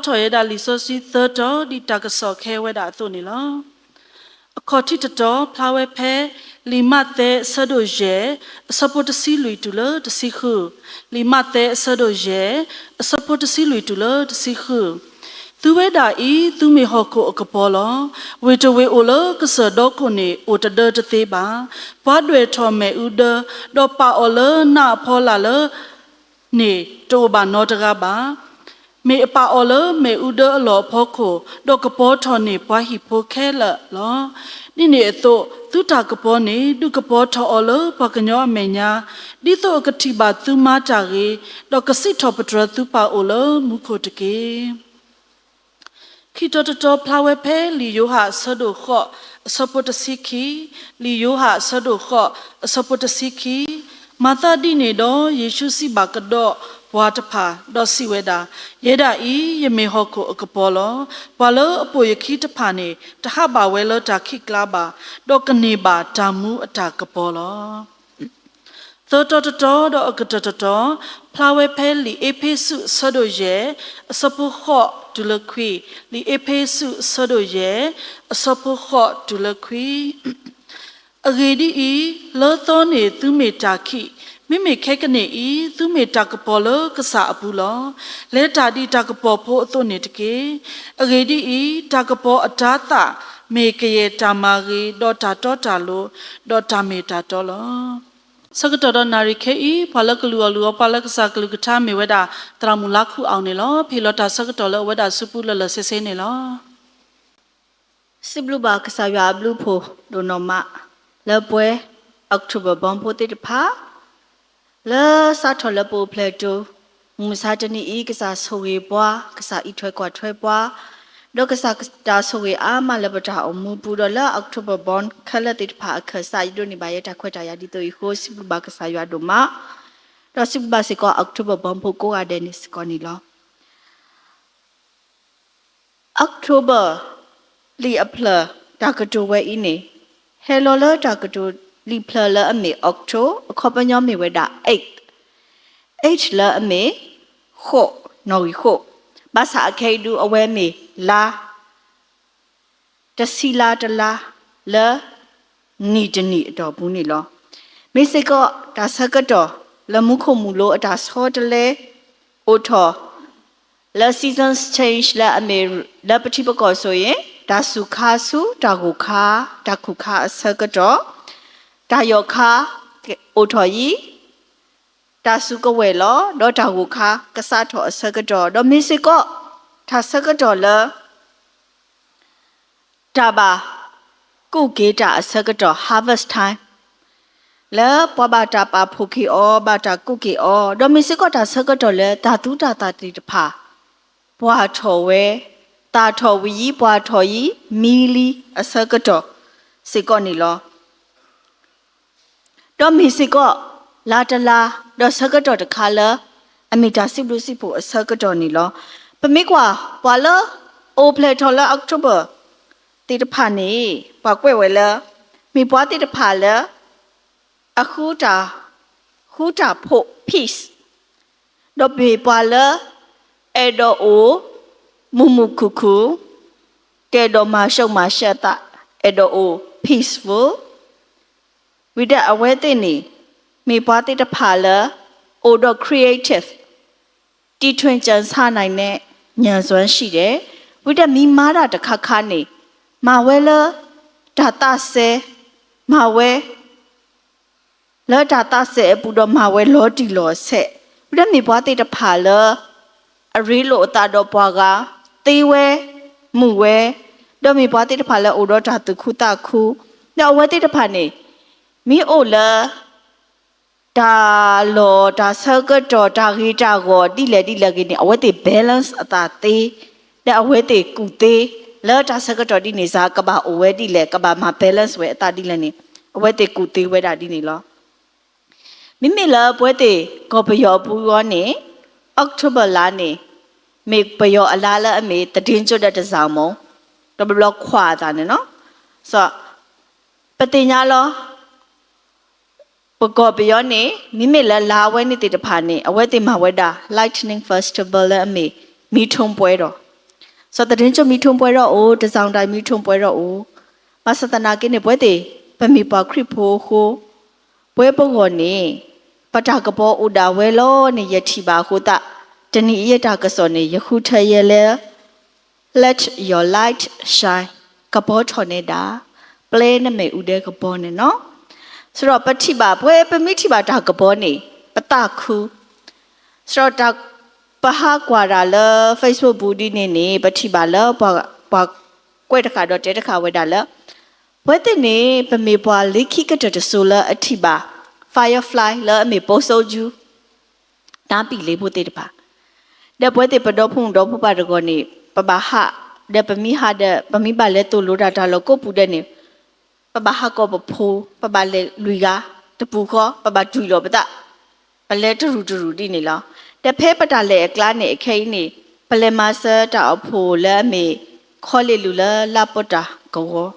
ဖလားထော်ရတာလီဆိုစီသတ်တော်ဒီတကဆော့ခဲဝဲတာသူနေလောအခေါ်တိတတော်ဖလားဝဲဖဲလီမတ်တဲ့ဆဒိုရဲအစပုတ်တစီလူတူလတစီခုလီမတ်တဲ့ဆဒိုရဲအစပုတ်တစီလူတူလတစီခုသူဝဲတာဤသူမေဟောကိုအကပေါ်လောဝေတဝေအိုလကဆဒေါကိုနေအိုတဒတသေးပါဘွားတွေထော်မဲဥဒဒေါ်ပါအော်လနာဖောလာလနေတိုဘာနောတကပါ မေအပါအော်လမေဥဒအလောဖောခိုဒေါကပေါ်ထော်နေဘွားဟီဖိုခဲလလောနိနေအတော့သူတာကပေါ်နေဒုကပေါ်ထော်အော်လဘကညောအမေညာဒီတော့ကတိပါသူမာတာကေဒေါကစစ်ထော်ပထရသူပါအော်လမုခိုတကေခိတတတဖလာဝဲဖဲလီယိုဟာဆဒိုခော့အစပတစီခီလီယိုဟာဆဒိုခော့အစပတစီခီမာတာဒီနေတော့ယေရှုစီဘာကတော့ ဘွားတဖာတော့စီဝဲတာယေဒာဤယမေဟောကိုအကပေါ်လောဘာလို့အပေါ်ယခိတဖာနေတဟဘာဝဲလောတာခိကလာပါတော့ကနေပါဓာမူအတာကပေါ်လောသောတတတော်တော့အကတတတော်ဖလာဝဲဖဲလီအေဖေစုဆဒိုရဲ့အစပုခော့ဒူလခွီလီအေဖေစုဆဒိုရဲ့အစပုခော့ဒူလခွီအဂေဒီဤလောသောနေသူမေတာခိ မိမိခဲကနေဤသူမေတာကပေါ်လကဆာအပူလောလဲတာဒီတာကပေါ်ဖို့အသွနေတကေအဂေဒီဤတာကပေါ်အတာတာမေကရေတာမာဂီဒေါတာတောတာလိုဒေါတာမေတာတော်လောစကတရနာရိခေဤဖလကလူအလူပလကစကလူကထာမေဝဒတရမူလခုအောင်နေလောဖေလတာစကတလဝဒစုပုလလဆဆေနေလောစစ်ဘလူဘာကစားရဘလူဖိုဒိုနိုမလပွဲအောက်တိုဘာဘွန်ပိုတေတဖာ လဲစာထော်လပိုပလက်တိုမူစာတနီဤကစားဆိုဝေပွားကစားဤထွဲကွာထွဲပွားဒေါကစားတာဆိုဝေအာမလဘတာအမူပူဒလအောက်တိုဘာဘွန်ခလတေတဖာအခစာယဒိုနီဘယတာခွက်တာယာဒီတိုဟိုစစ်ဘလူဘာကစားရဒိုမာတော့စစ်ဘလူဘာစကောအောက်တိုဘာဘွန်ပိုကိုအဒဲနစ်ကောနီလော October လီအပလတာကတိုဝဲအင်းနေဟဲလိုလာတာကတို လီပလလာအမေအောက်တိုအခေါ်ပညောမေဝဲတာ8 H လာအမေခိုနော်ဝီခိုဘာသာအခဲဒူအဝဲမေလာတစီလာတလာလာနီတနီအတော်ဘူးနေလောမေစကောဒါဆကတော့လမှုခုမူလို့အတာဆောတလဲအိုထော la seasons change la ame la pati pa ko so yin da su kha su da gu kha da khu kha asa ka do da yo kha o tho yi da su ko we lo do da gu kha ka sa tho asa ka do do mi se ko tha sa ka do la da ba ku ge da asa ka do harvest time လဲပွားပါတာပါဖုခိဩဘာတာကုကိဩဒမီစကောတာဆကတော့လဲဓာတုတာတာတိတဖာဘွာထော်ဝဲတာထော်ဝီဘွာထော်ယီမီလီအစကတော့စေကောနီလော ဒမီစကောလာတလာဒဆကတော့တခါလဲအမီတာစိဘလူစိဖို့အစကတော့နီလောပမိကွာဘွာလောအိုပလက်ထော်လာအောက်တိုဘာတိတဖာနေဘွာကွဲ့ဝဲလဲမိဘွာတိတဖာလဲအခုတာခူတာဖို့ peace တော့ဘေပါလာအဲ့တော့အိုမူမူခုခုကဲတော့မရှုံမရှက်တာအဲ့တော့အို peaceful ဝိဒအဝဲတဲ့နေမေပွားတဲ့တဖာလာအိုတော့ creative တီထွင်ကြံစနိုင်တဲ့ဉာဏ်စွမ်းရှိတယ်ဝိဒမိမားတာတစ်ခါခါနေမဝဲလာဒါတာဆဲမဝဲလောတာတဆေပူတော့မှာဝဲလောတီလောဆက်ပြည့်မြေဘွားတိတဖာလအရီလိုအတာတော့ဘွားကသေးဝဲမှုဝဲတော့မြေဘွားတိတဖာလအိုတော့တာတခုတခုတော့ဝဲတိတဖာနေ မီအိုလာဒါလောဒါဆကတော့ဒါဂီတာကိုတိလေတိလေကနေအဝဲတိ balance အတာသေးတဲ့အဝဲတိကုသေးလောတာဆကတော့ဒီနေစားကဘာအဝဲတိလေကဘာမှာ balance ဝဲအတာတိလေနေအဝဲတိကုသေးဝဲတာဒီနေလောမိမိလာပွဲတေကောပယောပူရောနေအောက်တိုဘာလာနေမေပယောအလားလာအမေတည်င်းကျွတ်တဲ့တစောင်းမုံတဘလခွာတာနေနော်ဆိုပတိညာလော ပကောပယောနေမိမိလာလာဝဲနေတေတဖာနေအဝဲတေမဝဲတာ lightning festival လည်းအမေမိထုံပွဲတော်ဆိုတော့တရင်ချမိထုံပွဲတော်အိုတစောင်းတိုင်းမိထုံပွဲတော်အိုမဆတနာကိနေပွဲတေပမိပါခရစ်ဖိုခိုပွဲပုဂ္ဂိုလ်နေပတကဘောဥဒါဝဲလောနေယတိပါဟုတတဏိယတကစောနေယခုထရလေ let your light shine ကဘောထော်နေတာ play နမေဥတဲ့ကဘောနေနော် ဆိုတော့ပတိပါဘွယ်ပမိတိပါဒါကဘောနေပတခုဆိုတော့ဒါပဟာကွာရာလ Facebook ဘူးဒီနေနေပတိပါလဘာဘာကွဲတခါတော့တဲတခါဝဲတာလဘွယ်တဲ့နေပမေပွားလိခိကတတဆိုလအတိပါ Firefly လအမေပို့ဆိုဂျူတားပြီလေးဖို့တဲ့တပါတဲ့ဘွယ်တဲ့ပတော့ဖုန်တော့ဖပါတကောနေပပဟတဲ့ပမိဟာတဲ့ပမိပါလဲတူလို့တာတာလကိုပူတဲ့နေ ပပဟကောပဖိုးပပလေလူကတပူခောပပဒူရောပတပလဲတူတူတူတိနေလားတဖဲပတလေကလာနေအခိနေပလဲမဆာတာအဖိုးလဲမေခေါ်လေလူလာလပတာကော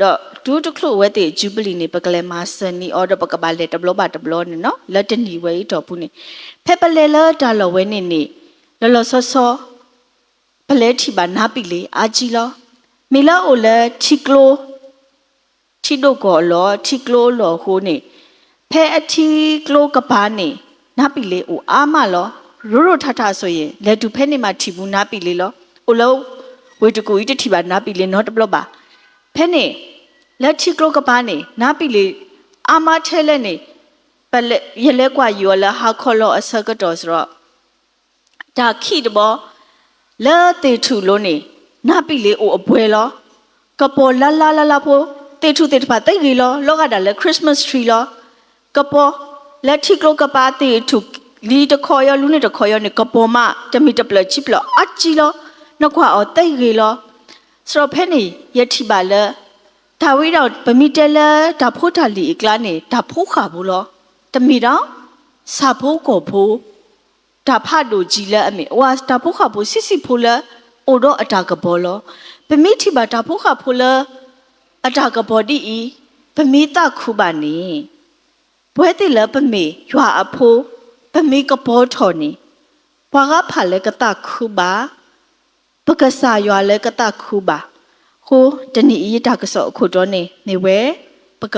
တော့ဒူးတခုဝဲတဲ့ဂျူဘလီနေပကလဲမဆန်နီအော်ဒပကပါလေတဘလဘတဘလနေနော်လက်တနီဝဲတော်ဘူးနေဖဲပလဲလာတာလောဝဲနေနေလောလောဆောဆောပလဲထီပါနာပိလေအာကြီးလောမေလာအိုလဲထီကလို ချီဒိုကောလောချီကလိုလောဟိုနေဖဲအချီကလိုကပါနေနာပီလေအိုအာမလောရိုးရိုးထထဆိုရင်လက်တူဖဲနေမှာထီဘူးနာပီလေလောအိုလောဝေတကူဤတထီပါနာပီလေနော်တဘလပါဖဲနေလက်ချီကလိုကပါနေနာပီလေအာမထဲလက်နေပလက်ရလဲကွာယောလာဟာခေါ်လောအစကတော်ဆိုတော့ဒါခိတဘောလဲတေထုလုံးနေနာပိလေအိုအပွဲလောကပေါ်လာလာလာလာဖို့ တေထုတေတပါတိတ်ကြီးလောလောကဒါလဲခရစ်မတ်ထရီလောကပေါ်လက်ထိကလောကပါတေထုလီတခေါ်ရလူနေတခေါ်ရနေကပေါ်မတမီတပလချိပလောအချီလောနှခွာအောတိတ်ကြီးလောစရောဖဲနေယတိပါလဲဒါဝိတော့ဗမီတဲလဲဒါဖို့တာလီအကလာနေဒါဖို့ခါဘူးလောတမီတော့စာဖို့ကိုဖို့ဒါဖတ်လို့ကြည်လက်အမေဝါဒါဖုခါဖို့စစ်စစ်ဖိုလအိုတော့အတာကဘောလောပမိတိပါဒါဖုခါဖိုလ အတာကဘောဒီဤပမိတခုပါနေဘွဲတိလပမေရွာအဖိုးပမိကဘောထော်နေဘွာကဖာလဲကတခုပါပကဆာရွာလဲကတခုပါဟိုတဏီဤတာကစောအခုတော့နေနေဝဲပက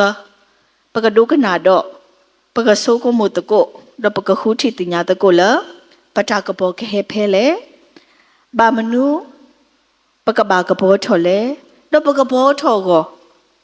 ပကဒုကနာတော့ပကဆိုးကိုမတကိုတော့ပကခုတီတင်ညာတကိုလားပတကဘောကဟေဖဲလေဘာမနုပကဘာကဘောထော်လေတော့ပကဘောထော်ကို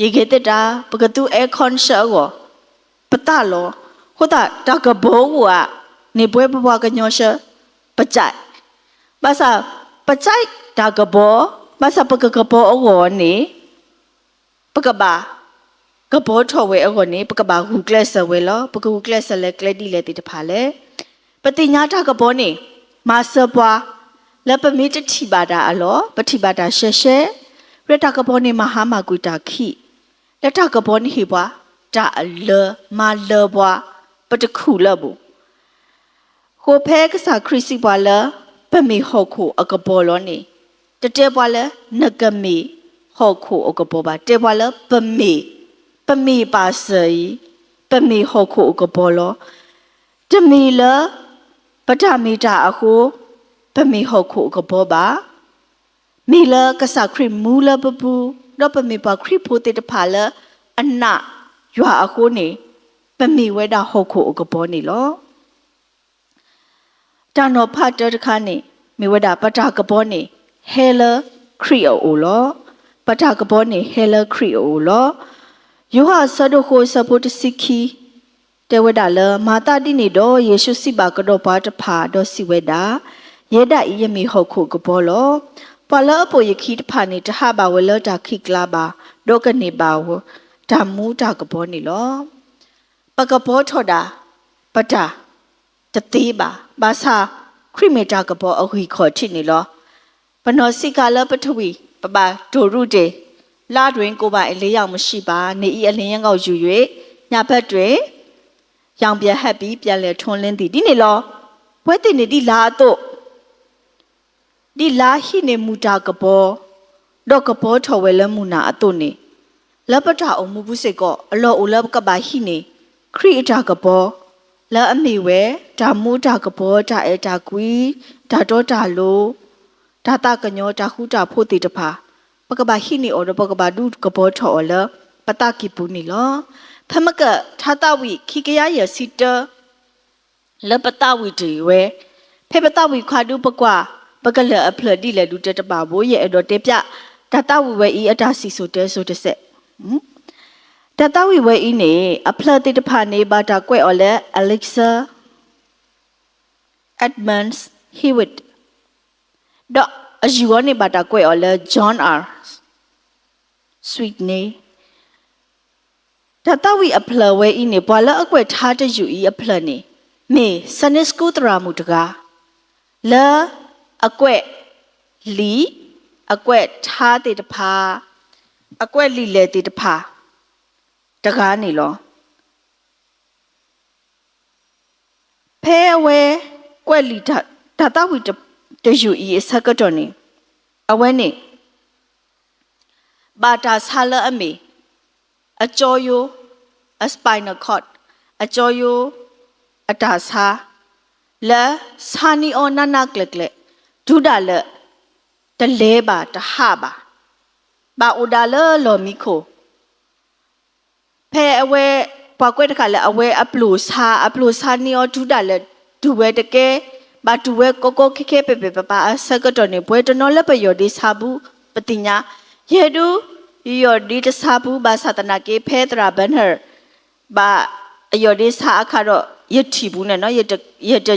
ဒုလက်တာကဘောမိသေးနေတော့ပမီမီနေပဲတော့မေဥဟဲပမိတကွာအတာကိုဘောပါစာပဲ့တော့သူအဝဲအဟီလက်ပကအိုထောပန်ကပကတူရေခေတတာပကတူအဲခွန်ရှောကိုပတလောဟိုတာတကဘောကနေပွဲဘဘကညောရှပကြိုက်ဘာသာပကြိုက်တကဘောဘာသာပကကဘောအောနေပကဘာကဘောထောဝဲအောနေပကဘာဟူကလဆဝဲလောပကဟူကလဆလဲကလက်ဒီလဲတိတဖာလဲပတိညာထကဘောနေမာစပွားလက်ပမီတတိပါတာအလောပတိပါတာရှေရှေရတကဘောနေမဟာမကွတာခိ လက်ထကဘောနေဟိပွားတာအလမလဘွားပတခုလဘူးဟိုဖဲကစားခရစ်စီပွားလပမီဟောခုအကဘောလောနေတတဲပွားလနကမီဟောခုအကဘောပါတဲပွားလပမီပမီပါစေပမီဟောခုအကဘောလောတမီလပထမီတာအခုပမီဟုတ်ခုကဘောပါမီလကစခရမူလပပူ တော့ပမီပါခရဖိုတေတဖာလအနရွာအခုနေပမီဝဲတာဟုတ်ခုကဘောနေလောတန်တော်ဖတ်တတခါနေမိဝဲတာပတာကဘောနေဟဲလခရီအိုလောပတာကဘောနေဟဲလခရီအိုလောယောဟာဆဒိုခိုဆပိုတစီခီတဲဝဒလမာတာတိနေတော့ယေရှုစိပါကတော့ဘာတဖာတော့စီဝဒယေဒဤယမီဟုတ်ခုကဘောလော ပလအပိုယခိတဖာနေတဟဘာဝလတာခိကလာဘာဒုကနေဘာဝဓမ္မူတာကဘောနေလောပကဘောထော်တာပတာတသေးပါဘာသာခရိမေတာကဘောအခွေခေါ်ထိနေလောပနောစိကလပထဝီပပဒိုရုတေလာတွင်ကိုပါအလေးရောက်မရှိပါနေဤအလင်းရန်ကောက်ယူ၍ညဘက်တွင်ရောင်ပြဟက်ပြီးပြန်လဲထွန်းလင်းသည်ဒီနေလောဘွဲတင်နေဒီလာတော့ ဒီလာဟိနေမူတာကဘောတော့ကဘောထော်ဝဲလမှုနာအတုနေလပတာအမှုပုစေကောအလောအလကပါဟိနေခရိအတာကဘောလာအမိဝဲဓာမူတာကဘောဓာအဲတာကွီဓာတော့တာလို့ဒါတာကညောတာခုတာဖို့တီတဖာပကဘာဟိနီအော်ပကဘာဒုကဘောထော်လပတာကိပူနီလောဖမကထာတဝိခိကရယစီတလပတာဝိတီဝဲဖေပတာဝိခွာဒုပကွာ ပကလအဖလဒီလေဒုတတပါဘိုးရဲ့အတော်တေပြဒါတာဝိဝဲဤအတာစီဆိုတဲဆိုတဆက်ဟမ်ဒါတာဝိဝဲဤနေအဖလတိတဖာနေဘာတာကွဲ့အော်လဲ Alexa Edmonds Hewitt တော့အယူဝနေပါတာကွဲ့ော်လဲ John R sweet နေတတဝီအဖလဝဲဤနေဘွာလအကွက်ထားတယူဤအဖလနေမေစနစ်စကူတရာမူတကားလာ အကွက်လီအကွက်ထားတဲ့တဖာအကွက်လီလေတဲ့တဖာတကားနေလောဖဲဝဲကွက်လီတတတဝီတတယူဤစကတော်နေအဝဲနေဘာတာဆာလအမေအကျော်ယိုအစပိုင်နကော့အကျော်ယိုအတာဆာလဲဆာနီအောနာနာကလကလ ဒူဒါလတလဲပါတဟပါဘာအိုဒါလလော်မီခိုဖဲအဝဲပွားကွက်တခါလဲအဝဲအပလူဆာအပလူဆာနီအောဒူဒါလဒူဝဲတကဲ ba tuwe koko keke pepe papa asakato ne bwe to no le pe yo di sabu patinya yedu yo di ta sabu ba satana ke phe tra ban her ba yo di sa akha ro yit thi bu ne no yit yit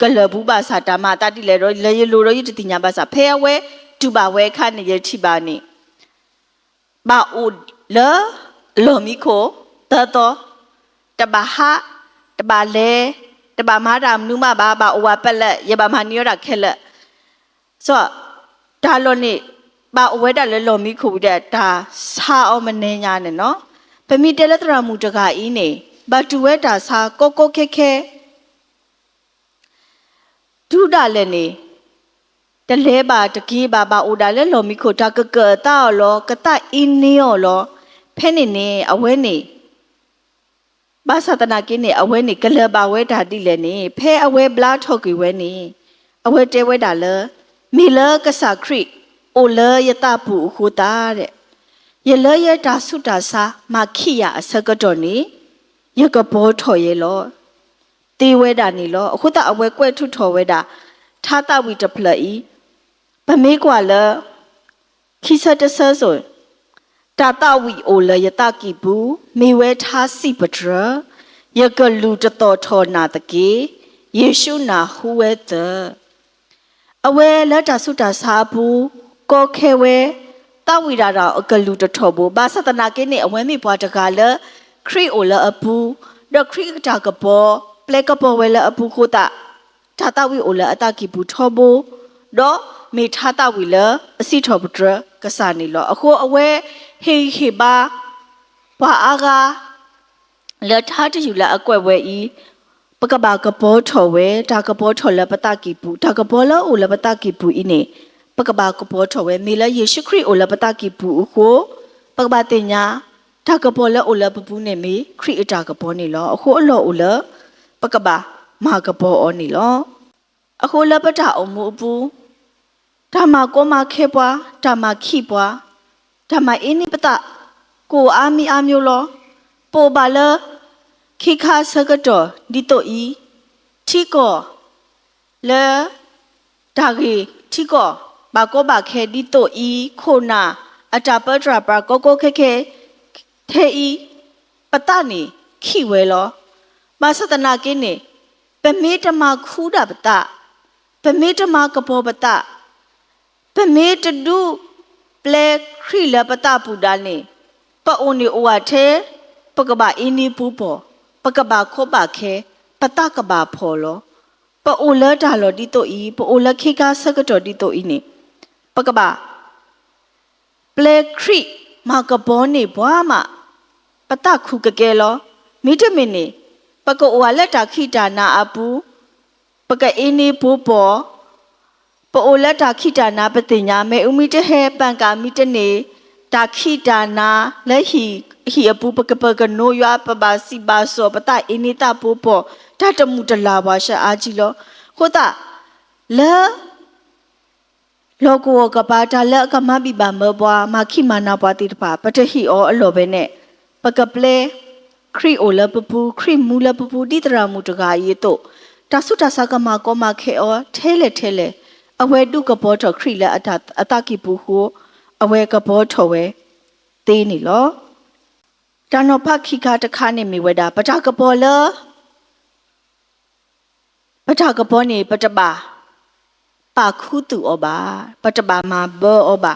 ကလဘူးပါစာတာမတတိလေရောလေရလိုရောယတတိညာပါစာဖဲဝဲတူပါဝဲခနေရထိပါနေဘာအိုလလောမီခိုတတော်တဘာဟာတဘာလေတဘာမာတာမနုမဘာဘာအိုဝပက်လက်ရဘာမနီရတာခက်လက်ဆိုတော့ဒါလောနေဘာအဝဲတာလဲလော်မီခုတဲ့ဒါစာအောင်မနေညာနဲ့နော်ပမီတဲလက်တရာမူတကအီးနေဘာတူဝဲတာစာကိုကိုခက်ခဲ ဒူဒါလည်းနေတလဲပါတကြီးပါပါအိုဒါလဲလော်မီခုတာကကတာလောကတအင်းနေရောလောဖဲနေနေအဝဲနေဘာသာတနာကင်းနေအဝဲနေကလပါဝဲဓာတိလည်းနေဖဲအဝဲဘလားထောက်ကွေဝဲနေအဝဲတဲဝဲတာလဲမီလကဆာခရိအိုလယတပူခုတာတဲ့ယလယတာဆုတာစာမခိယအစကတော်နေယကဘောထော်ရဲ့လော တေဝဲတာနေလောအခုတအဝဲကွဲထုထော်ဝဲတာထာတဝီတဖလဤဗမေကွာလခိစတဆဆိုတာတဝီအိုလယတကိဘူးမေဝဲထားစီပဒရယကလူတတော်ထောနာတကေယေရှုနာဟူဝဲတအဝဲလက်တာဆုတာစာဘူးကောခဲဝဲတဝီရာတာအကလူတထောဘူးဘာသတနာကိနေအဝဲမိဘွားတကားလခရီအိုလအပူဒခရီတာကပေါ် ပလက်ကပေါ်ဝဲလအပူခိုတာတာတဝီအိုလအတကိဘူးထောဘူးတော့မေထာတဝီလအစီထောဘူးဒရကစားနေလောအခုအဝဲဟေဟေဘာဘာအာဂါလက်ထားတယူလာအကွက်ဝဲဤပကဘာကဘောထော်ဝဲဒါကဘောထော်လပတကိဘူးဒါကဘောလောအိုလပတကိဘူးဤနေပကဘာကဘောထော်ဝဲမေလယေရှုခရစ်အိုလပတကိဘူးအခုပကဘာတင်ညာဒါကဘောလောအိုလပပူးနေမေခရစ်အတာကဘောနေလောအခုအလောအိုလ ပကဘာမာကဘောအောနေလောအခုလပတာအုံမူအပူဓမ္မကောမခဲပွားဓမ္မခိပွားဓမ္မအင်းနိပတကိုအာမီအာမျိုးလောပိုပါလခိခါစကတော်ဒီတိုဤထီကောလေဒါဂီထီကောဘာကောဘာခဲဒီတိုဤခိုနာအတာပဒရာပါကိုကိုခဲခဲထဲဤပတနေခိဝဲလော မသတနာကင်းနေပမေတမခူးတာပတပမေတမကဘောပတပမေတဒုပလေခရီလပတပူဒါနေပအိုနေအိုဝထဲပကဘာအင်းနီပူပေါ်ပကဘာခောပါခဲပတကဘာဖော်လောပအိုလဒါလောဒီတိုဤပအိုလခေကာဆကတော်ဒီတိုဤနေပကဘာပလေခရီမာကဘောနေဘွားမပတခုကကဲလောမိတမင်နေ ပကအိုဝလက်တာခိတာနာအပူပကအေးနေဘိုးပေါ်ပအိုလက်တာခိတာနာပတိညာမေဥမိတဟဲပန်ကာမိတနေတာခိတာနာလက်ဟီဟီအပူပကပကနိုရွာပပါစီပါဆောပတအေးနေတာဘိုးပေါ်တတမှုတလာပါရှာအာကြီးလောခိုတာလဲလောကောကပါတာလက်ကမဘိပါမဘွာမခိမနာဘွာတိတပါပတဟိအောအလောပဲနဲ့ပကပလေ ခရီအိုလပပူခရီမူလပပူတိတရာမူတကာယေတုတဆုတဆကမကောမခေအောထဲလေထဲလေအဝဲတုကဘောထောခရီလက်အတအတကိပူဟုအဝဲကဘောထောဝဲသေးနေလောတနောဖခိခတခါနေမိဝဲတာပတကဘောလပတကဘောနေပတပါပါခုတူဩဘာပတဘာမဘောဩဘာ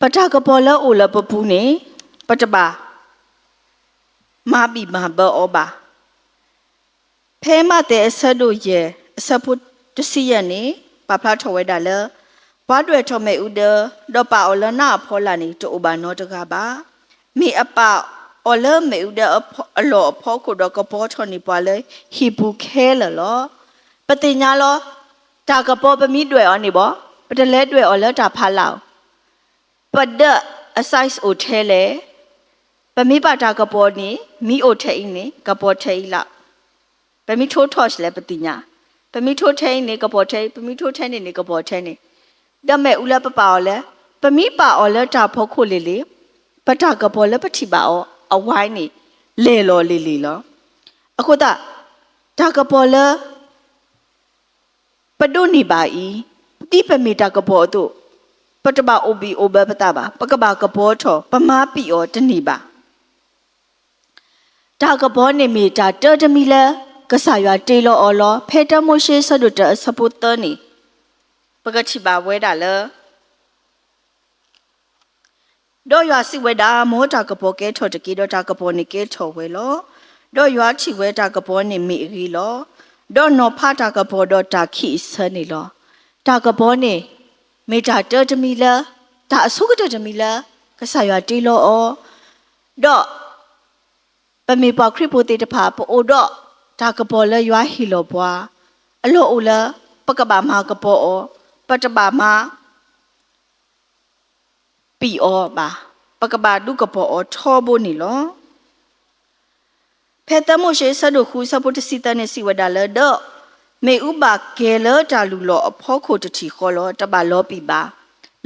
ပတကပေါ်လအိုလပပူနေ ပတဘာမဘီမဘောဩဘာဖဲမတဲ့အဆက်တို့ရဲ့အဆက်ဖို့တစီရနေပပလာထဝဲတာလဘာတွေထမဲဥဒတော့ပါဩလနာဖောလာနေတူဘာနောတကပါမိအပအော်လမေဥဒအလောအဖောကိုတော့ကပေါ်ထနေပါလေဟီဘူခဲလလောပတိညာလောတာကပေါ်ပမိတွေ့ော်နေဘောပတလဲတွေ့ော်လတာဖာလောက်ပဒအဆိုင်စ်အိုထဲလေ ပမိပါတာကပေါ်နေမိအိုထဲင်းနေကပေါ်ထဲင်းလောက်ပမိထိုးထော့ရှ်လေပတိညာပမိထိုးထဲင်းနေကပေါ်ထဲင်းပမိထိုးထဲင်းနေနေကပေါ်ထဲင်းနေတမဲ့ဦးလပပါော်လဲပမိပါော်လတာဖို့ခုလေလေပတာကပေါ်လဲပတိပါော်အဝိုင်းနေလေလော်လေလေလောအခုတာတာကပေါ်လဲပဒုနိပါဤတိပမေတာကဘောတုပတ္တဘအိုဘီအိုဘပတပါပကဘာကဘောထောပမာပိဩတနိပါ ဒါကဘောနေမီတာတတမီလကဆာရွာတေလောအော်လောဖေတမိုရှိဆဒုတစပုတ္တနီပကတိပါဝဲတာလဒေါ်ရွာစီဝဲတာမောတာကဘောကဲထောတကီဒေါ်တာကဘောနေကဲထောဝဲလောဒေါ်ရွာချီဝဲတာကဘောနေမီရီလောဒေါ်နောဖာတာကဘောဒေါ်တာခိဆနေလောတာကဘောနေမေတာတတမီလာဒါအဆုကတတမီလာကဆာရွာတေလောအောဒေါ် ပမေပခရိပိုတေတဖာပိုဒေါ်တာကဘောလရွာဟီလောဘွာအလောအိုလာပကဘာမာကဘောအောပတဘာမာပီအောဘာပကဘာဒုကဘောအောထောဘိုနီလောဖဲတမိုရှိဆဒုခုစပုတစီတနေစီဝဒါလဒမေဥပါကဲလတာလူလောအဖောခိုတတိခေါ်လောတပါလောပိပါ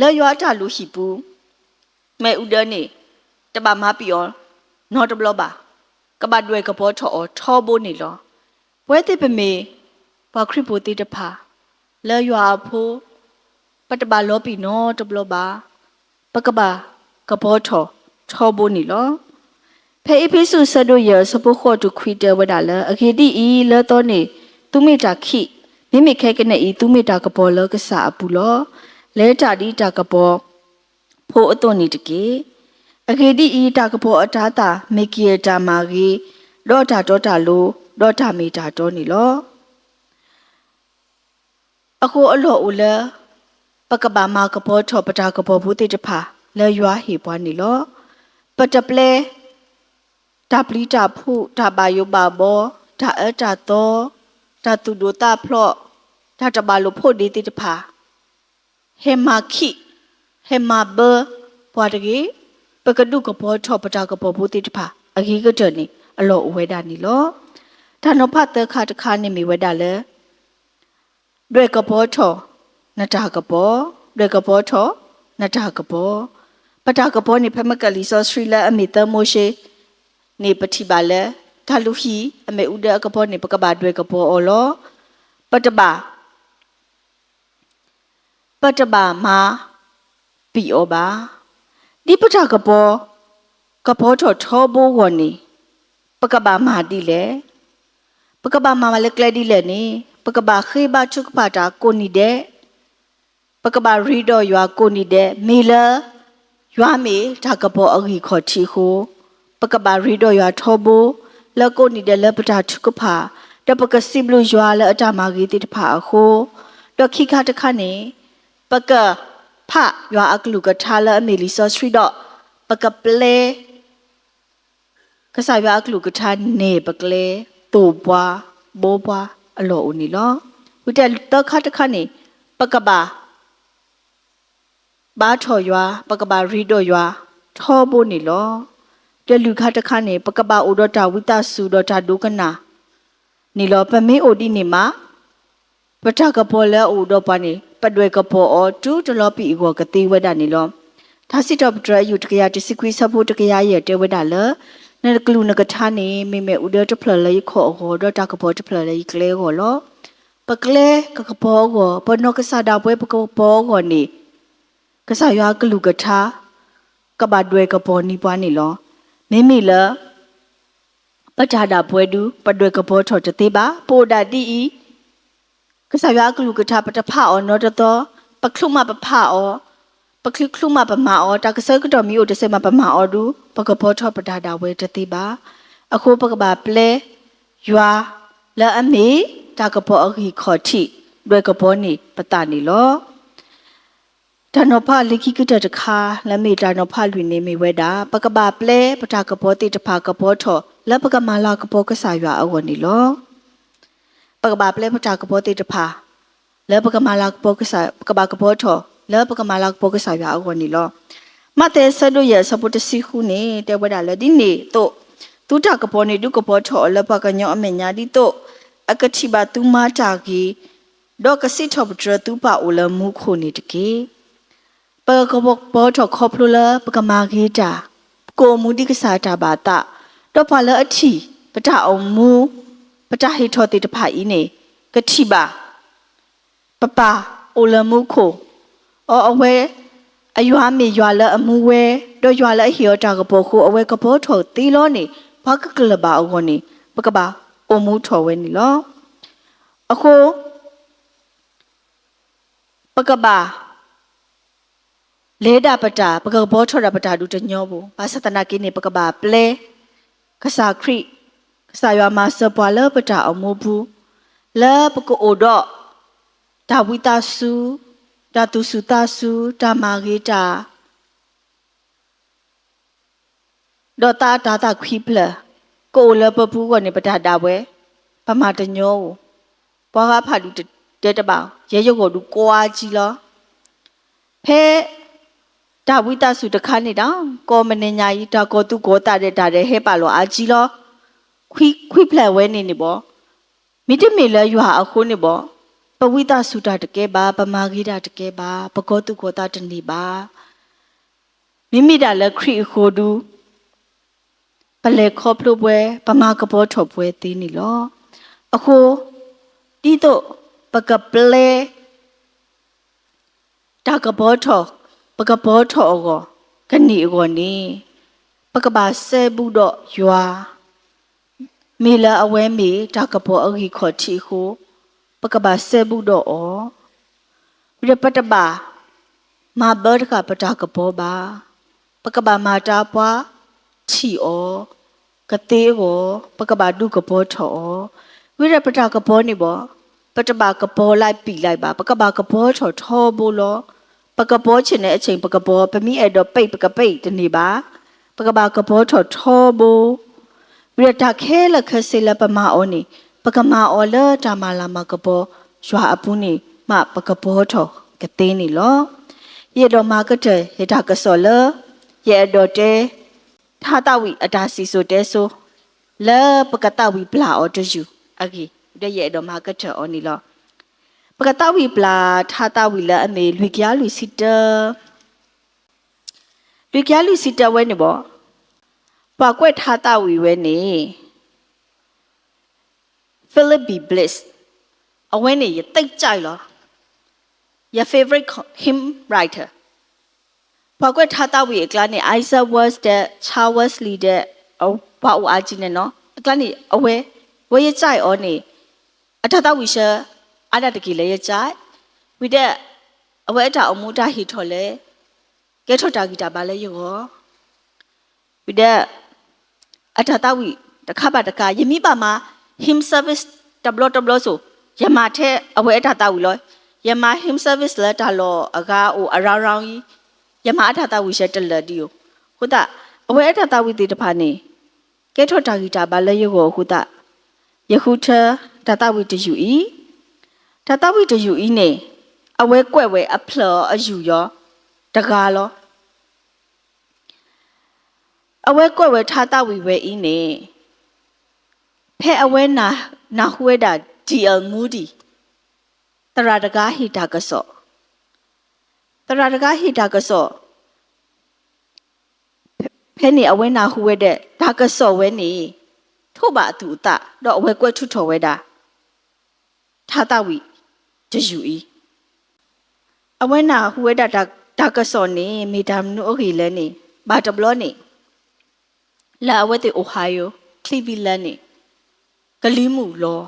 လေရွာတာလူရှိပူမေဥဒနေတပါမပီယောနောတဘလောပါ ကပတွေကဘောထောထောဘိုးနေလောပွဲတိပမေဘာခရပိုတိတဖာလေရွာဖိုးပတပါလောပိနောတဘလောပါပကပါကဘောထောထောဘိုးနေလောဖေအဖိစုဆဒုရစပုခောတုခွီတဝဒါလအခေတိဤလောတောနေသူမိတာခိမိမိခဲကနေဤသူမိတာကပေါ်လကဆာအပူလောလဲတာဒီတာကပေါ်ဖိုးအသွန်နီတကေ အခေတိဤတာကပေါ်အတားတာမေကီယတာမာဂီဒေါတာဒေါတာလိုဒေါတာမီတာတောနေလောအခုအလောဦးလပကဘာမာကပေါ်ထောပတာကပေါ်ဘူးတိတဖာလဲရွာဟေပွားနေလောပတပလဲတာပလီတာဖုတာဘာယုဘာဘောတာအတာတောတာတူဒိုတာဖလော့တာတဘာလိုဖို့ဒီတိတဖာဟေမာခိဟေမာဘပွားတကေ ပကဒုကဘောထောပတာကဘောဘူးတိတဖာအဂီကတနီအလောအဝဲတာနီလောဒါနောဖတ်တခါတခါနေမီဝဲတာလေတွေကဘောထောနတာကဘောတွေကဘောထောနတာကဘောပတာကဘောနေဖမကလီဆောစထရီလာအမီတမိုရှိနေပတိပါလေဒါလူဟီအမေဥဒကဘောနေပကဘာတွေကဘောအော်လောပတဘာပတဘာမာပီအောဘာ ဒီပတကဘောကဘောထောထောဘောဝနီပကဘာမာဒီလေပကဘာမာမလေကလေဒီလေနီပကဘာခေဘာချုကပါတာကိုနီတဲ့ပကဘာရီဒိုယွာကိုနီတဲ့မီလာယွာမေဒါကဘောအဂီခေါ်ချီဟိုပကဘာရီဒိုရွာထောဘိုလကိုနီတဲ့လပတာထုကဖာတပကစီဘလူရွာလအတမာဂီတိတဖာအခုတော့ခိခါတခါနေပက ဖရွာအကလူကထားလအမေလီဆော့စထရီတော့ပကပလေကစားရွာအကလူကထားနေပကလေတူပွားဘိုးပွားအလောဦးနီလောဝိတက်တော့ခါတခါနေပကဘာဘာထော်ရွာပကဘာရီဒိုရွာထောဘိုနီလောတလူခါတခါနေပကဘာအိုဒတာဝိတဆူဒတာဒုကနာနီလောပမေအိုဒီနေမှာပထကပေါ်လဲအိုတော့ပါနေ ပတ်တွေကပေါ်အောတူတလောပီကိုကတိဝဒနေလောသာစီတော့ပထယူတကရတစကွီဆဖို့တကရရဲ့တဲဝဒလနေကလူနကထာနေမိမေဥဒတဖလလေခေါ်ဟောတော့တကပေါ်တဖလလေကလေကိုလောပကလေကကပေါ်ကိုပနောကစားတာပွဲပကပေါ်ကိုနေကစားရွာကလူကထာကဘာတွေကပေါ်နီပွားနေလောမိမိလပထတာပွဲတူပတွေကပေါ်ထော်တသေးပါပိုဒါတီဤ ကစားရကလူကထာပတဖအောနောတတော်ပကလုမပဖအောပကလုကလုမပမအောတကစကတော်မီအိုတစမပမအောဒူပကဘောထောပဒါတာဝဲတတိပါအခုပကပါပလဲယွာလာအမေတကဘောအခီခေါ်တိလွယ်ကဘောနေပတနေလောတနောဖလိခိကတတခါလမေတနောဖလွေနေမိဝဲတာပကပါပလဲပတကဘောတိတဖကဘောထောလက်ပကမာလာကဘောကစားရအဝနေလော ပကဘာပလဲပတာကဘောတေတဖာလဲပကမာလာကဘောကဆာပကဘာကဘောထောလဲပကမာလာကဘောကဆာရအောနီလောမတဲဆဒုရစပုတစီခုနေတဲဝဒါလဲဒီနေတော့တူတာကဘောနေဒုကဘောထောလဲပကညောအမေညာဒီတော့အကတိဘာတူမာတာကီဒေါကစီထောပထရတူပါအိုလမူခုနေတကေပကဘောဘောထောခေါပလူလာပကမာဂေတာကိုမူဒီကစားတာဘာတာတော့ဖလာအထီပတာအောင်မူ ပတဟိထောတိတဖာဤနေကတိပါပပအိုလမှုခိုအောအဝဲအယွားမေယွာလအမှုဝဲတော့ယွာလဟီယောတာကပိုခိုအဝဲကပိုထောတီလောနေဘာကကလဘာအောနေပကပါအိုမှုထောဝဲနေလောအခုပကပါလေဒပတာပကဘောထောရပတာဒုတညောဘူးဘာသတနာကိနေပကပါပလဲကစားခရိ စာရွာမှာစပွာလပတာအမိုးဘူးလဲပကိုအိုတော့ဒါဝိတာစုဒါတုစုတာစုဒါမာဂေတာဒေါ်တာဒါတာခွီပလကိုလပပူကနေပတာတာပွဲပမာတညောဘောကဖာလူတဲတပောင်ရဲရုပ်ကိုလူကွာကြီးလောဖဲဒါဝိတာစုတခါနေတော့ကောမနေညာကြီးဒါကောသူကောတာတဲ့ဒါတဲ့ဟဲပါလောအာကြီးလော ခွိခွိဖလက်ဝဲနေနေပေါ့မိတမေလဲရွာအခုနေပေါ့ပဝိတသုတာတကယ်ပါပမာဂိတာတကယ်ပါပကောတုကောတာတနေပါမိမိတာလဲခရိခိုဒူပလေခေါပလိုပွဲပမာကဘောထော်ပွဲသေးနေလောအခုတီတော့ပကပလေတာကဘောထော်ပကဘောထော်အောကနီအောနေပကပါဆဲဘူးတော့ရွာ မေလာအဝဲမေတာကဘောအဂီခေါ်ချီဟုပကဘာဆေဘူးတော့ဩရပတဘာမဘတ်ကပတာကဘောပါပကဘာမာတာပွားချီဩကသေးကိုပကဘာဒုကဘောထောဝိရပတာကဘောနေဘောပတဘာကဘောလိုက်ပြီလိုက်ပါပကဘာကဘောထောထောဘူးလောပကဘောချင်တဲ့အချိန်ပကဘောပမိအဲ့တော့ပိတ်ပကပိတ်တနေပါပကဘာကဘောထောထောဘူး ရတခဲလခစေလပမအောနီပကမာအောလတာမလာမကဘောရွာအပူနီမပကဘောထောကသေးနီလောယေတော်မာကတဲ့ဟေတာကစောလယေတော်တဲထာတဝီအတာစီဆိုတဲဆိုလဲပကတဝီပလာအောတယူအဂီတဲ့ယေတော်မာကတဲ့အောနီလောပကတဝီပလာထာတဝီလအမေလွေကြလူစီတလွေကြလူစီတဝဲနေဘော ပွာကွက်ထားတာဝီဝဲနေ Philip B Bliss အဝဲနေရတိတ်ကြိုက်လော your favorite hymn writer ပွာကွက်ထားတာဝီအကလာနေ Isaac was the Charles leader အဘာဝအကြီးနေနော်အကလာနေအဝဲဝဲရကြိုက်အောနေအထတာဝီရှာအဒတကီလေရကြိုက်ဝိတဲ့အဝဲအတာအမှုတာဟီထော်လေကဲထော်တာဂီတာပါလေယောဝိတဲ့ အထတာဝီတခါပါတခါယမိပါမှာ him service တဘလတဘလဆိုယမထဲအဝဲအထတာဝီလောယယမ him service လာတာလောအကားအိုအရောင်းရောင်းကြီးယမအထတာဝိရှက်တလတီယခုတာအဝဲအထတာဝိတေတဖာနေကဲထောတာဂီတာဘာလဲယောခုတာယခုထတတဝိတယူဤတတဝိတယူဤနေအဝဲကွဲ့ဝဲအဖလောအယူရောတကားလော အဝဲကွဲ့ဝဲထာတဝိဝဲဤနေဖဲအဝဲနာနာဟွဲတာဒီအမူဒီတရတကားဟိတာကဆော့တရတကားဟိတာကဆော့ဖဲနေအဝဲနာဟွဲတဲ့ဒါကဆော့ဝဲနေထို့ပါအတူအတတော့အဝဲကွဲထွထော်ဝဲတာထာတဝိတယူဤအဝဲနာဟွဲတာဒါဒါကဆော့နေမေဒမ်နုအိုဂီလဲနေဘာတဘလောနေ လာအဝဲတဲ့အိုဟိုင်ယိုကလီဗီလန်နေကလီမှုလော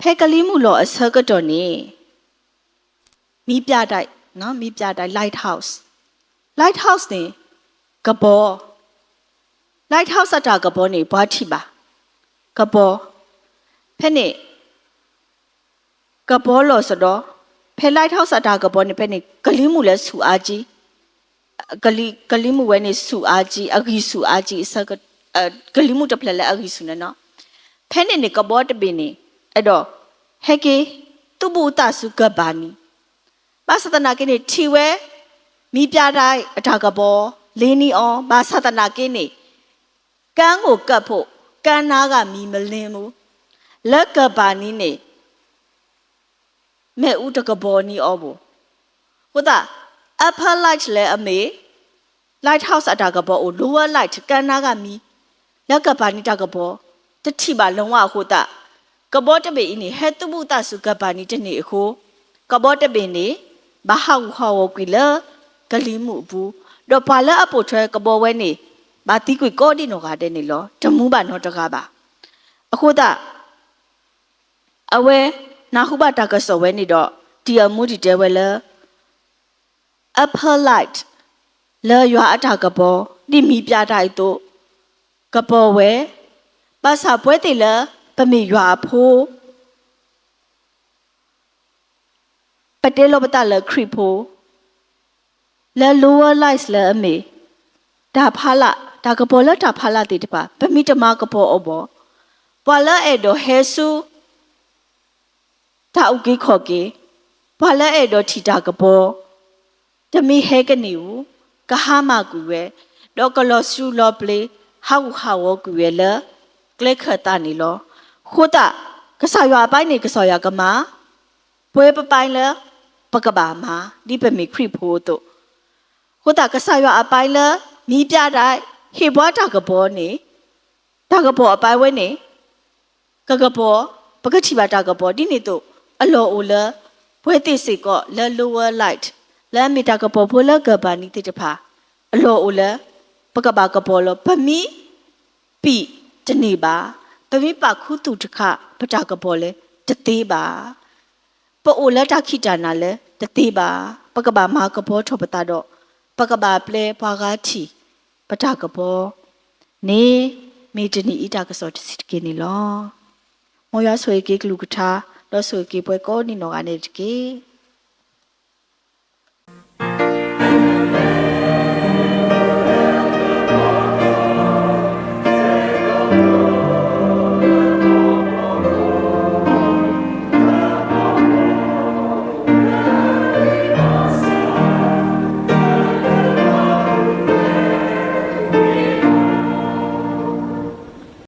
ဖဲကလီမှုလောအစကတော်နေမိပြတိုက်နော်မိပြတိုက် light house light house နေကဘော light house အတာကဘောနေဘာတိပါကဘောဖဲနေကဘောလောစတော့ဖဲ light house အတာကဘောနေဖဲနေကလီမှုလဲဆူအားကြီး ကလီကလီမှုဝဲနေဆူအားကြီးအဂီဆူအားကြီးအစကအဲကလီမှုတစ်ဖက်လဲအဂီဆူနေနော်ဖဲနေနေကဘောတပင်နေအဲ့တော့ဟဲကေသူဘူတစုကဘာနီဘာသဒနာကိနေထီဝဲမိပြတိုင်းအထာကဘောလင်းနီအောင်ဘာသဒနာကိနေကန်းကိုကတ်ဖို့ကန်းနာကမီမလင်းဘူးလက်ကဘာနီနေမဲဥတကဘောနီအောဘူးဟုတ်တာ upper light လဲအမေ light house အတာကဘောကို lower light ကန်းနာကမီလက်ကဘာနီတကဘောတတိပါလုံးဝဟုတ်တာကဘောတပေအင်းဟဲတုပုတစုကပါနီတနေအခုကဘောတပေနေဘာဟောက်ဟောဝကွေလဂလီမှုဘူးတော့ပါလာအပိုထွဲကဘောဝဲနေဘာတိကွေကောဒီနောကတဲ့နေလောဓမှုပါနော်တကားပါအခုတာအဝဲနာဟုဘတာကဆောဝဲနေတော့တီအမှုဒီတဲဝဲလ upper light လေရွာအတာကဘောဒီမီပြတိုက်တို့ကဘောဝဲပါစာပွဲတေလပမေရွာဖိုးပတေလောပတလခရီဖိုးလဲ lower lights လဲအမေဒါဖာလာဒါကပေါ်လတာဖာလာတေတပါပမိတမကပေါ်အဘောပွာလာအဲ့တော့ဟဲဆူတာဥကေခေါ်ကေပွာလာအဲ့တော့ထီတာကပေါ် တမီဟဲကနေဘူးကဟာမကူဝဲဒေါကလောဆူလောပလေဟာဝဟာဝကူဝဲလဲကလက်ခတာနီလောခိုတာကဆာရွာပိုင်းနေကဆာရွာကမပွဲပပိုင်းလပကဘာမဒီပမီခရိဖိုးတို့ခိုတာကဆာရွာအပိုင်းလမီးပြတိုင်းဟေဘွားတာကဘောနေတာကဘောအပိုင်းဝဲနေကကဘောပကတိပါတာကဘောဒီနေတို့အလောအိုလဘွဲတိစေကောလ lower light လ မီတာကဘောဖိုလကဘာနီတိတဖာအလောအိုလပကဘာကဘောလပမီပိတနေပါပမိပါခုတုတခပတာကပေါ်လဲတသေးပါပိုအိုလက်တခိတာနာလဲတသေးပါပကဘာမာကဘောထောပတာတော့ပကဘာပလဲဘွာကားတီပတာကဘောနေမေတနီဣတာကစောတစစ်ကေနီလောမောရဆွေကေကလူကထာတော့ဆွေကေပွဲကောနီနောကနေတကေ